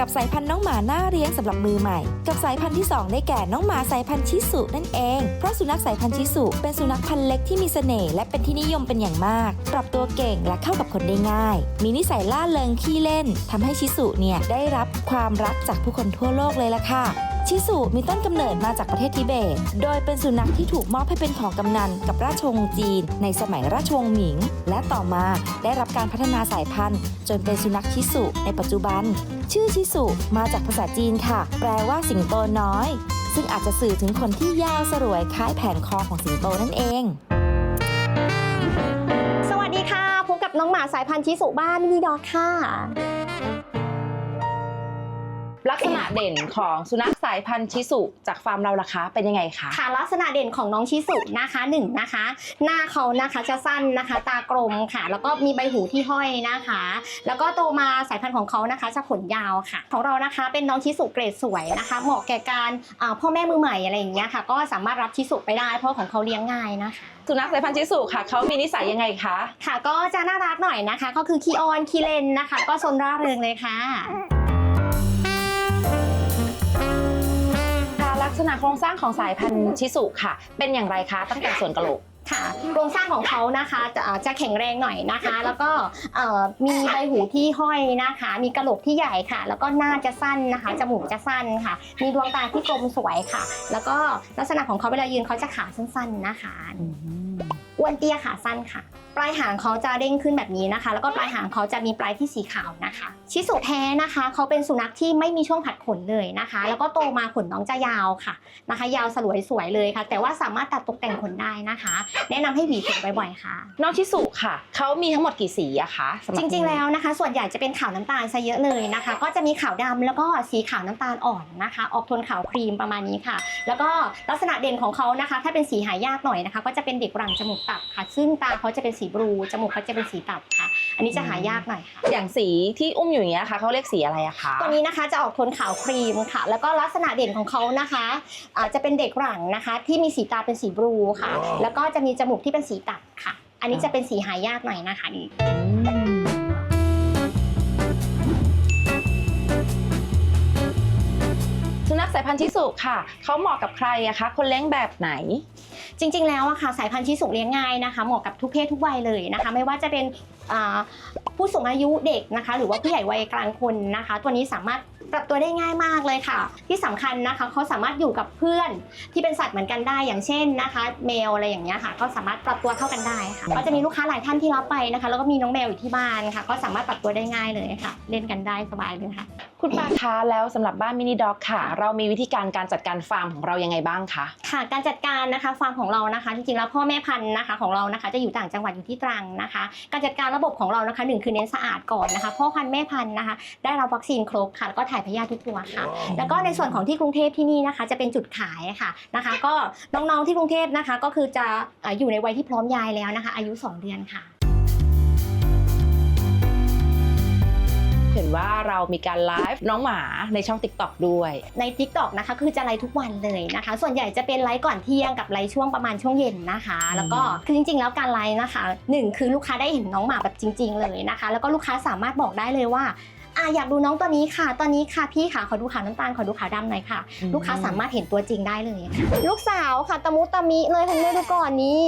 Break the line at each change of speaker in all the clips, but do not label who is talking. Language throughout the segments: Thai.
กับสายพันธุ์น้องหมาหน้าเลี้ยงสำหรับมือใหม่ กับสายพันธุ์ที่ 2 ได้แก่น้องหมาสายพันธุ์ชิสุนั่นเอง เพราะสุนัขสายพันธุ์ชิสุเป็นสุนัขพันธุ์เล็กที่มีเสน่ห์และเป็นที่นิยมเป็นอย่างมาก ปรับตัวเก่งและเข้ากับคนได้ง่าย มีนิสัยล่าเริงขี้เล่นทำให้ชิสุเนี่ยได้รับความรักจากผู้คนทั่วโลกเลยล่ะค่ะ ชิสุมีต้นกำเนิดมาจากประเทศทิเบต โดยเป็นสุนัขที่ถูกมอบให้เป็นของกำนันกับราชวงศ์จีน ในสมัยราชวงศ์หมิง และต่อมาได้รับการพัฒนาสายพันธุ์ จนเป็นสุนัขชิสุในปัจจุบัน ชื่อชิสุมาจากภาษาจีนค่ะ แปลว่าสิงโตน้อย ซึ่งอาจจะสื่อถึงคนที่ยาวสรวยคล้ายแผงคอของสิงโตนั่นเอง
สวัสดีค่ะพบกับน้องหมาสายพันธุ์ชิสุบ้านมินิดอกค่ะ
ลักษณะเด่นของสุนัขสายพันธุ์ชิสุจากฟาร์มเราล่ะคะเป็นยังไงคะ
ค่ะลักษณะเด่นของน้องชิสุนะคะหนึ่งนะคะ หน้าเขานะคะจะสั้นนะคะ ตากลมค่ะ แล้วก็มีใบหูที่ห้อยนะคะ แล้วก็โตมาสายพันธุ์ของเขานะคะจะขนยาวค่ะ ของเรานะคะเป็นน้องชิสุเกรดสวยนะคะ เหมาะแก่การอ่าพ่อแม่มือใหม่อะไรอย่างเงี้ยค่ะ ก็สามารถรับชิสุไปได้ เพราะของเขาเลี้ยงง่ายนะคะ
สุนัขสายพันธุ์ชิสุค่ะเขามีนิสัยยังไงคะ
ค่ะ ก็จะน่ารักหน่อยนะคะ ก็คือขี้อ้อนขี้เล่นนะคะ ก็ซนร่าเริงเลยค่ะ
ค่ะ ลักษณะโครงสร้างของสายพันธุ์ชิสุค่ะ เป็นอย่างไรคะตั้งแต่ส่วนกระโหลก
ค่ะโครงสร้างของเขานะคะจะอ่าจะแข็งแรงหน่อยนะคะ แล้วก็เอ่อมีใบหูที่ห้อยนะคะ มีกระโหลกที่ใหญ่ค่ะ แล้วก็หน้าจะสั้นนะคะจมูกจะสั้นค่ะ มีดวงตาที่กลมสวยค่ะ แล้วก็ลักษณะของเขาเวลายืนเขาจะขาสั้นๆนะคะ อ้วนเตี้ยขาสั้นค่ะ ปลายหางเขาจะเด้งขึ้นแบบนี้นะคะ แล้วก็ปลายหางเขาจะมีปลายที่สีขาวนะคะ ชิสุแท้นะคะเขาเป็นสุนัขที่ไม่มีช่วงผัดขนเลยนะคะ แล้วก็โตมาขนน้องจะยาวค่ะนะคะ ยาวสลวยสวยเลยค่ะ แต่ว่าสามารถตัดตกแต่งขนได้นะคะ แนะนำให้หวีขนบ่อยๆค่ะ
น้องชิสุค่ะเขามีทั้งหมดกี่สีอะคะสำหบ
จริงๆแล้วนะคะ ส่วนใหญ่จะเป็นขาวน้ำตาลซะเยอะเลยนะคะ ก็จะมีขาวดำแล้วก็สีขาวน้ำตาลอ่อนนะคะ ออกโทนขาวครีมประมาณนี้ค่ะ แล้วก็ลักษณะเด่นของเขานะคะ ถ้าเป็นสีหายากหน่อยนะคะ ก็จะเป็นเด็กรังจมูกตัดค่ะ ซึ่งตาเขาจะเป็นสีบลูจมูกเขาจะเป็นสีตัดค่ะ อันนี้จะหายากหน่อยค่ะ
อย่างสีที่อุ้มอยู่อย่างเงี้ยค่ะเขาเรียกสีอะไรอะคะ
ตัวนี้นะคะจะออกโทนขาวครีมค่ะ แล้วก็ลักษณะเด่นของเขานะคะอ่าจะเป็นเด็กหลังนะคะ ที่มีสีตาเป็นสีบลูค่ะ แล้วก็จะมีจมูกที่เป็นสีตัดค่ะ อันนี้จะเป็นสีหายากหน่อยนะคะนี่
อืมสุนัขสายพันธุ์ชิสุค่ะเขาเหมาะกับใครอะคะ คนเลี้ยงแบบไหน
จริง ๆ แล้วอะค่ะสายพันธุ์ชิสุเลี้ยงง่ายนะคะเหมาะกับทุกเพศทุกวัยเลยนะคะ ไม่ว่าจะเป็นอ่าผู้สูงอายุเด็กนะคะ หรือว่าผู้ใหญ่วัยกลางคนนะคะ ตัวนี้สามารถปรับตัวได้ง่ายมากเลยค่ะ ที่สำคัญนะคะเขาสามารถอยู่กับเพื่อนที่เป็นสัตว์เหมือนกันได้อย่างเช่นนะคะแมวอะไรอย่างเงี้ยค่ะก็สามารถปรับตัวเข้ากันได้ค่ะก็จะมีลูกค้าหลายท่านที่รับไปนะคะ แล้วก็มีน้องแมวอยู่ที่บ้านค่ะ ก็สามารถปรับตัวได้ง่ายเลยค่ะ เล่นกันได้สบายเลยค่ะ
คุณปาคะแล้วสำหรับบ้านมินิด็อกค่ะ เรามีวิธีการการจัดการฟาร์มของเรายังไงบ้างคะ
ค่ะ การจัดการนะคะฟาร์มของเรานะคะ จริงๆแล้วพ่อแม่พันธุ์นะคะของเรานะคะ จะอยู่ต่างจังหวัดอยู่ที่ตรังนะคะ การจัดการระบบของเรานะคะหนึ่งคือเน้นสะอาดก่อนนะคะพ่อพันธุ์แม่พันธุ์นะคะ ได้รับวัคซีนครบค่ะแล้วก็ถ่ายพยาธิทุกตัวค่ะ แล้วก็ในส่วนของที่กรุงเทพที่นี่นะคะ จะเป็นจุดขายค่ะนะคะ ก็น้องๆที่กรุงเทพนะคะ ก็คือจะอ่าอยู่ในวัยที่พร้อมยายแล้วนะคะ อายุ 2 เดือนค่ะ
เห็นว่าเรามีการไลฟ์น้องหมาในช่อง TikTok ด้วย
ใน t ิ k t o k นะคะคือจะไลฟ์ทุกวันเลยนะคะ ส่วนใหญ่จะเป็นไลฟ์ก่อนเที่ยงกับไลฟ์ช่วงประมาณช่วงเย็นนะคะ แล้วก็คือจริงๆ แล้วการไลฟ์นะคะหนึ่งคือลูกค้าได้เห็นน้องหมาแบบจริง ๆ เลยนะคะ แล้วก็ลูกค้าสามารถบอกได้เลยว่าอะอยากดูน้องตัวนี้ค่ะ ตอนนี้ค่ะพี่ค่ะ ขอดูขาวน้ำตาล ขอดูขาวดำหน่อยค่ะ
อืม
ลูกค้าสามารถเห็นตัวจริงได้เลยค่ะลูกสาวค่ะตะมุตะมิเลยคุณแม่ดูก่อนนี้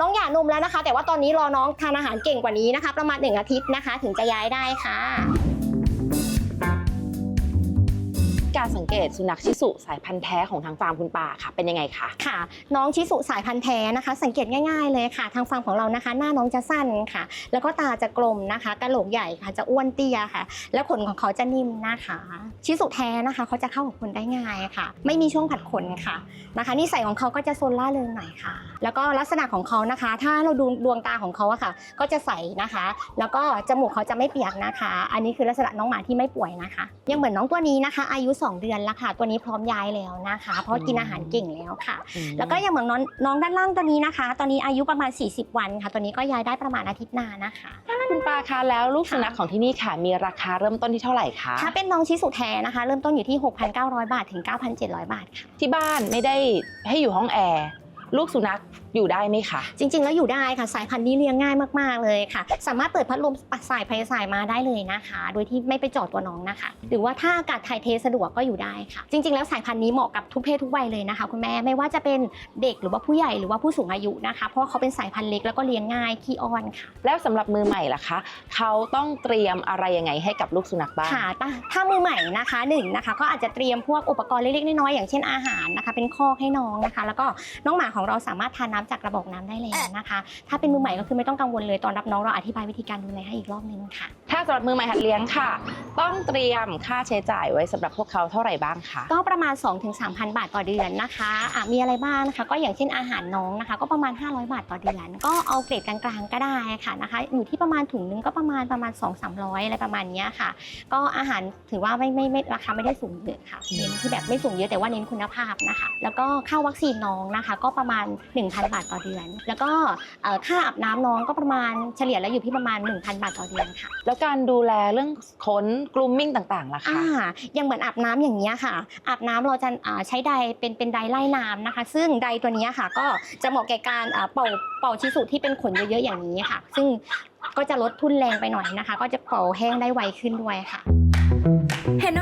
น้องหย่านมแล้วนะคะ แต่ว่าตอนนี้รอน้องทานอาหารเก่งกว่านี้นะคะ ประมาณหนึ่งอาทิตย์นะคะ ถึงจะย้ายได้ค่ะ
การสังเกตสุนัขชิสุสายพันธุ์แท้ของทางฟาร์มคุณป่าค่ะ เป็นยังไงคะ
ค่ะ น้องชิสุสายพันธุ์แท้นะคะ สังเกตง่าย ๆ เลยค่ะ ทางฟาร์มของเรานะคะ หน้าน้องจะสั้นค่ะ แล้วก็ตาจะกลมนะคะกระโหลกใหญ่ค่ะจะอ้วนเตี้ยค่ะ แล้วขนของเขาจะนิ่มนะคะ ชิสุแท้นะคะเขาจะเข้ากับคนได้ง่ายค่ะ ไม่มีช่วงผัดขนค่ะนะคะนิสัยของเขาก็จะโซนล่าเริงหน่อยค่ะ แล้วก็ลักษณะของเขานะคะ ถ้าเราดูดวงตาของเขาอะค่ะ ก็จะใสนะคะ แล้วก็จมูกเขาจะไม่เปียกนะคะ อันนี้คือลักษณะน้องหมาที่ไม่ป่วยนะคะ ยังเหมือนน้องตัวนี้นะคะ อายุ2 เดือนแล้วค่ะ ตัวนี้พร้อมย้ายแล้วนะคะ เพราะกินอาหารเก่งแล้วค่ะ แล้วก็อย่างเหมือนน้องน้องด้านล่างตัวนี้นะคะ ตอนนี้อายุประมาณ 40 วันค่ะ ตัวนี้ก็ย้ายได้ประมาณอาทิตย์หน้านะคะ
คุณปาคะแล้วลูกสุนัขของที่นี่ค่ะ มีราคาเริ่มต้นที่เท่าไหร่คะ
ถ้าเป็นน้องชิสุแท้นะคะ เริ่มต้นอยู่ที่ 6,900 บาทถึง 9,700 บาทค่ะ
ที่บ้านไม่ได้ให้อยู่ห้องแอร์ลูกสุนัข อยู่ได้ไหมคะ
จริง ๆ แล้วอยู่ได้ค่ะสายพันธุ์นี้เลี้ยงง่ายมากๆเลยค่ะ สามารถเปิดพัดลมสายไปสายมาได้เลยนะคะ โดยที่ไม่ไปเจอดตัวน้องนะคะ หรือว่าถ้าอากาศถ่ายเทสะดวกก็อยู่ได้ค่ะ จริง ๆ แล้วสายพันธุ์นี้เหมาะกับทุกเพศทุกวัยเลยนะคะคุณแม่ไม่ว่าจะเป็นเด็กหรือว่าผู้ใหญ่หรือว่าผู้สูงอายุนะคะ เพราะว่าเขาเป็นสายพันธุ์เล็กแล้วก็เลี้ยงง่ายขี้อ้อนค่ะ
แล้วสำหรับมือใหม่ล่ะคะ เขาต้องเตรียมอะไรยังไงให้กับลูกสุนัขบ้าง
ค่ะถ้าถ้ามือใหม่นะคะหนึ่งนะคะ ก็อาจจะเตรียมพวกอุปกรณ์เล็กๆน้อยๆอย่างเช่นอาหารนะคะ เป็นคอกให้น้องนะคะ แล้วก็น้องหมาของเราสามารถทานน้ำจากกระบอกน้ำได้แล้วนะคะ ถ้าเป็นมือใหม่ก็คือไม่ต้องกังวลเลยตอนรับน้องเราอธิบายวิธีการดูแลให้อีกรอบนึงค่ะ
ถ้าสำหรับมือใหม่หัดเลี้ยงค่ะ ต้องเตรียมค่าใช้จ่ายไว้สำหรับพวกเขาเท่าไหร่บ้างคะ
ก็ประมาณ 2-3,000 บาทต่อเดือนนะคะอะมีอะไรบ้างนะคะ ก็อย่างเช่นอาหารน้องนะคะ ก็ประมาณ 500 บาทต่อเดือน ก็เอาเกรดกลางๆก็ได้ค่ะนะคะ อยู่ที่ประมาณถุงนึงก็ประมาณประมาณ 2-300 อะไรประมาณเนี้ยค่ะ ก็อาหารถือว่าไม่ไม่ไม่ราคาไม่ได้สูงเยอะค่ะเน้นที่แบบไม่สูงเยอะแต่ว่าเน้นคุณภาพนะคะ แล้วก็ค่าวัคซีนน้องนะคะ ก็ประมาณ 1,000บาทต่อเดือน แล้วก็เอ่อค่าอาบน้ำน้องก็ประมาณเฉลี่ยแล้วอยู่ที่ประมาณ 1,000 บาทต่อเดือนค่ะ
แล้วการดูแลเรื่องขนกลูมมิ่งต่างๆล่ะคะ
อ่าอย่างเหมือนอาบน้ำอย่างนี้ยค่ะ อาบน้ำเราจะอ่าใช้ไดร์เป็นเป็นไดร์ไล่น้ำนะคะ ซึ่งไดร์ตัวเนี้ยค่ะ ก็จะเหมาะแก่การอ่าเป่าเป่าชิสุที่เป็นขนเยอะๆอย่างนี้ค่ะ ซึ่งก็จะลดทุนแรงไปหน่อยนะคะ ก็จะเป่าแห้งได้ไวขึ้นด้วยค่ะ
เห็นน้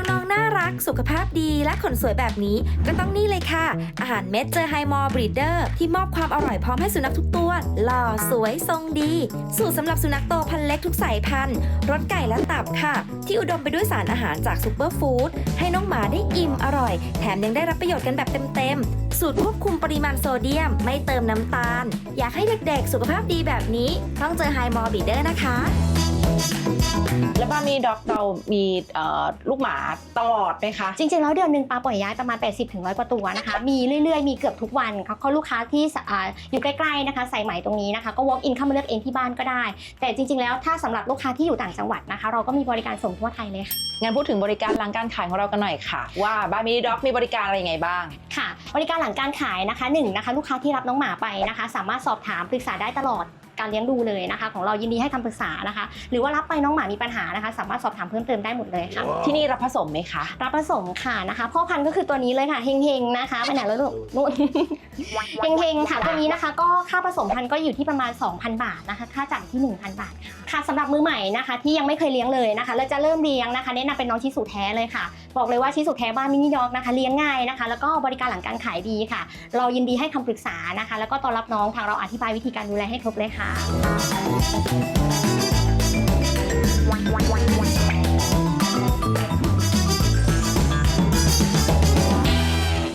องๆน่ารัก สุขภาพดีและขนสวยแบบนี้ ก็ต้องนี่เลยค่ะ อาหารเม็ดเจอไฮมอร์บรีเดอร์ที่มอบความอร่อยพร้อมให้สุนัขทุกตัว หล่อสวยทรงดี สูตรสำหรับสุนัขโตพันเล็กทุกสายพันธุ์รสไก่และตับค่ะ ที่อุดมไปด้วยสารอาหารจากซูเปอร์ฟู้ดให้น้องหมาได้อิ่มอร่อย แถมยังได้รับประโยชน์กันแบบเต็มๆสูตรควบคุมปริมาณโซเดียม ไม่เติมน้ำตาล อยากให้เด็กๆ สุขภาพดีแบบนี้ ต้องเจอไฮมอร์บรีเดอร์นะคะ
แล้วบ้านมีด็อกเรามีเอ่อลูกหมาตลอดไหมคะ
จริงๆ แล้วเดือนหนึ่งปลาปล่อยย้ายประมาณ 80ถึง100กว่าตัวนะคะ มีเรื่อยๆ มีเกือบทุกวันค่ะเขาลูกค้าที่สอ่าอยู่ใกล้ๆนะคะใส่ไหมตรงนี้นะคะ ก็ walk in เข้ามาเลือกเองที่บ้านก็ได้ แต่จริงๆ แล้วถ้าสำหรับลูกค้าที่อยู่ต่างจังหวัดนะคะ เราก็มีบริการส่งทั่วไทยเลยค่ะ
งั้นพูดถึงบริการหลังการขายของเรากันหน่อยค่ะ ว่าบ้านมีด็อกมีบริการอะไรยังไงบ้าง
ค่ะบริการหลังการขายนะคะหนึ่งนะคะลูกค้าที่รับน้องหมาไปนะคะ สามารถสอบถามปรึกษาได้ตลอด การเลี้ยงดูเลยนะคะ ของเรายินดีให้คำปรึกษานะคะ หรือว่ารับไปน้องหมามีปัญหานะคะ สามารถสอบถามเพิ่มเติมได้หมดเลยค่ะ
ที่นี่รับผสมไหมคะ
รับผสมค่ะนะคะพ่อพันธุ์ก็คือตัวนี้เลยค่ะเฮงๆนะคะไปไหนแล้วลูกนู่น เฮงๆค่ะตัวนี้นะคะ ก็ค่าผสมพันธุ์ก็อยู่ที่ประมาณ 2,000 บาทนะคะ ค่าจ่ายที่ 1,000 บาทค่ะค่ะสำหรับมือใหม่นะคะ ที่ยังไม่เคยเลี้ยงเลยนะคะเราจะเริ่มเลี้ยงนะคะแนะนำเป็นน้องชิสุแท้เลยค่ะ บอกเลยว่าชิสุแท้บ้านมินิดอกนะคะเลี้ยงง่ายนะคะ แล้วก็บริการหลังการขายดีค่ะ เรายินดีให้คำปรึกษานะคะ แล้วก็ต้อนรับน้องทางเราอธิบายวิธีการดูแลให้ครบเลยค่ะ